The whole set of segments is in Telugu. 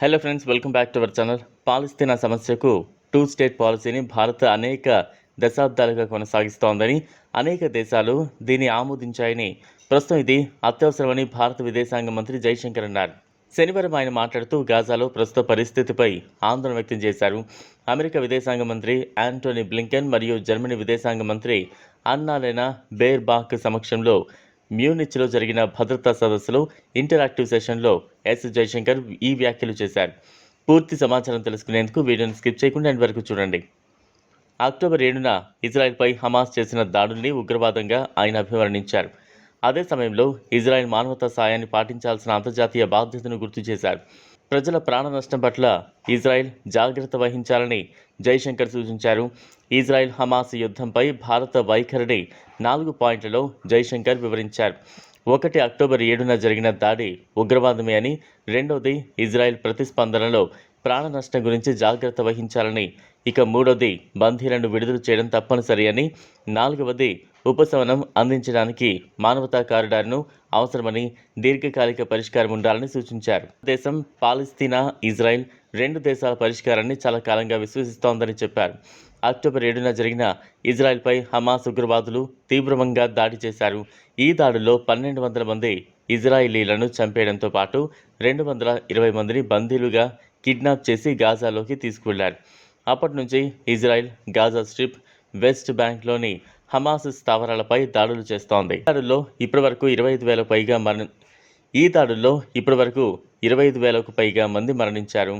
Hello friends welcome back to our channel పాలస్తీనా సమస్యకు టూ స్టేట్ పాలసీని భారత్ అనేక దశాబ్దాలుగా కొనసాగిస్తోందని అనేక దేశాలు దీన్ని ఆమోదించాయని ప్రస్తుతం ఇది అత్యవసరమని భారత విదేశాంగ మంత్రి జైశంకర్ అన్నారు. శనివారం ఆయన మాట్లాడుతూ గాజాలో ప్రస్తుత పరిస్థితిపై ఆందోళన వ్యక్తం చేశారు. అమెరికా విదేశాంగ మంత్రి యాంటోనీ బ్లింకెన్ మరియు జర్మనీ విదేశాంగ మంత్రి అన్నాలెనా బేర్బాక్ సమక్షంలో మ్యూనిచ్లో జరిగిన భద్రతా సదస్సులో ఇంటరాక్టివ్ సెషన్లో ఎస్ జయశంకర్ ఈ వ్యాఖ్యలు చేశారు. పూర్తి సమాచారం తెలుసుకునేందుకు వీడియోని స్కిప్ చేయకుండా ఎండ్ వరకు చూడండి. అక్టోబర్ ఏడున ఇజ్రాయెల్పై హమాస్ చేసిన దాడుల్ని ఉగ్రవాదంగా ఆయన అభివర్ణించారు. అదే సమయంలో ఇజ్రాయెల్ మానవతా సాయాన్ని పాటించాల్సిన అంతర్జాతీయ బాధ్యతను గుర్తు చేశారు. ప్రజల ప్రాణ నష్టం పట్ల ఇజ్రాయెల్ జాగ్రత్త వహించాలని జైశంకర్ సూచించారు. ఇజ్రాయెల్ హమాస్ యుద్ధంపై భారత వైఖరిని నాలుగు పాయింట్లలో జైశంకర్ వివరించారు. ఒకటి అక్టోబర్ ఏడున జరిగిన దాడి ఉగ్రవాదమే అని రెండవది ఇజ్రాయెల్ ప్రతిస్పందనలో ప్రాణ నష్టం గురించి జాగ్రత్త వహించాలని ఇక మూడవది బందీలను విడుదల చేయడం తప్పనిసరి అని నాలుగవది ఉపశమనం అందించడానికి మానవతా కారిడార్ను అవసరమని దీర్ఘకాలిక పరిష్కారం ఉండాలని సూచించారు. దేశం పాలస్తీనా ఇజ్రాయెల్ రెండు దేశాల పరిష్కారాన్ని చాలా కాలంగా విశ్వసిస్తోందని చెప్పారు. అక్టోబర్ ఏడున జరిగిన ఇజ్రాయెల్పై హమాస్ ఉగ్రవాదులు తీవ్రంగా దాడి చేశారు. ఈ దాడిలో పన్నెండు వందల మంది ఇజ్రాయిలీలను చంపేయడంతో పాటు రెండు వందల ఇరవై మందిని బందీలుగా కిడ్నాప్ చేసి గాజాలోకి తీసుకువెళ్ళారు అప్పటి నుంచి ఇజ్రాయెల్ గాజా స్ట్రిప్ వెస్ట్ బ్యాంక్లోని హమాస్ స్థావరాలపై దాడులు చేస్తోంది. దాడుల్లో ఇప్పటివరకు ఇరవై ఐదు వేల పైగా మరణ ఈ దాడుల్లో ఇప్పటివరకు ఇరవై ఐదు వేలకు పైగా మంది మరణించారు.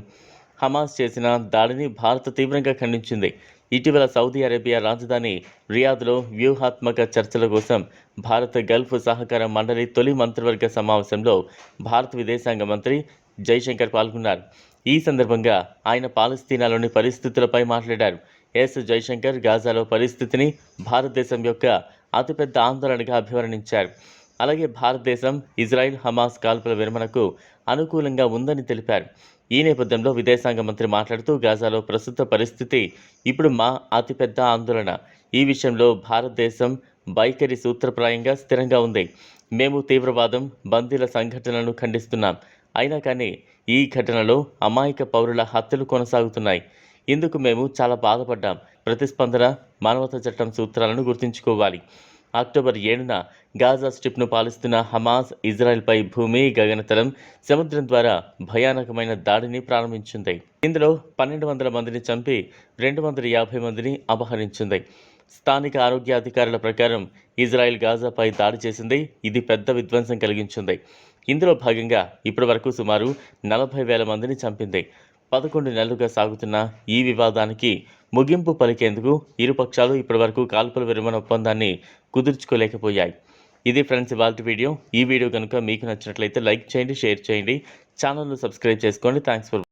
హమాస్ చేసిన దాడిని భారత్ తీవ్రంగా ఖండించింది. ఇటీవల సౌదీ అరేబియా రాజధాని రియాద్లో వ్యూహాత్మక చర్చల కోసం భారత గల్ఫ్ సహకార మండలి తొలి మంత్రివర్గ సమావేశంలో భారత విదేశాంగ మంత్రి జైశంకర్ పాల్గొన్నారు. ఈ సందర్భంగా ఆయన పాలస్తీనాలోని పరిస్థితులపై మాట్లాడారు. ఎస్. జైశంకర్ గాజాలో పరిస్థితిని భారతదేశం యొక్క అతిపెద్ద ఆందోళనగా అభివర్ణించారు. అలాగే భారతదేశం ఇజ్రాయిల్ హమాస్ కాల్పుల విరమణకు అనుకూలంగా ఉందని తెలిపారు. ఈ నేపథ్యంలో విదేశాంగ మంత్రి మాట్లాడుతూ గాజాలో ప్రస్తుత పరిస్థితి ఇప్పుడు మా అతిపెద్ద ఆందోళన. ఈ విషయంలో భారతదేశం వైఖరి సూత్రప్రాయంగా స్థిరంగా ఉంది. మేము తీవ్రవాదం బందీల సంఘటనలను ఖండిస్తున్నాం. అయినా కానీ ఈ ఘటనలో అమాయక పౌరుల హత్యలు కొనసాగుతున్నాయి. ఇందుకు మేము చాలా బాధపడ్డాం. ప్రతిస్పందన మానవతా చట్టం సూత్రాలను గుర్తుంచుకోవాలి. అక్టోబర్ ఏడున గాజా స్ట్రిప్ను పాలిస్తున్న హమాస్ ఇజ్రాయెల్పై భూమి గగనతలం సముద్రం ద్వారా భయానకమైన దాడిని ప్రారంభించింది. ఇందులో పన్నెండు వందల మందిని చంపి రెండు వందల యాభై మందిని అపహరించింది. స్థానిక ఆరోగ్య అధికారుల ప్రకారం ఇజ్రాయెల్ గాజాపై దాడి చేసింది. ఇది పెద్ద విధ్వంసం కలిగించింది. ఇందులో భాగంగా ఇప్పటివరకు సుమారు నలభై వేల మందిని చంపింది. పదకొండు నెలలుగా సాగుతున్న ఈ వివాదానికి ముగింపు పలికేందుకు ఇరు పక్షాలు ఇప్పటివరకు కాల్పుల విరమణ ఒప్పందాన్ని కుదుర్చుకోలేకపోయాయి. ఇది ఫ్రెండ్స్ ఇవాళ వీడియో. ఈ వీడియో కనుక మీకు నచ్చినట్లయితే లైక్ చేయండి షేర్ చేయండి. ఛానల్ను సబ్స్క్రైబ్ చేసుకోండి. Thanks for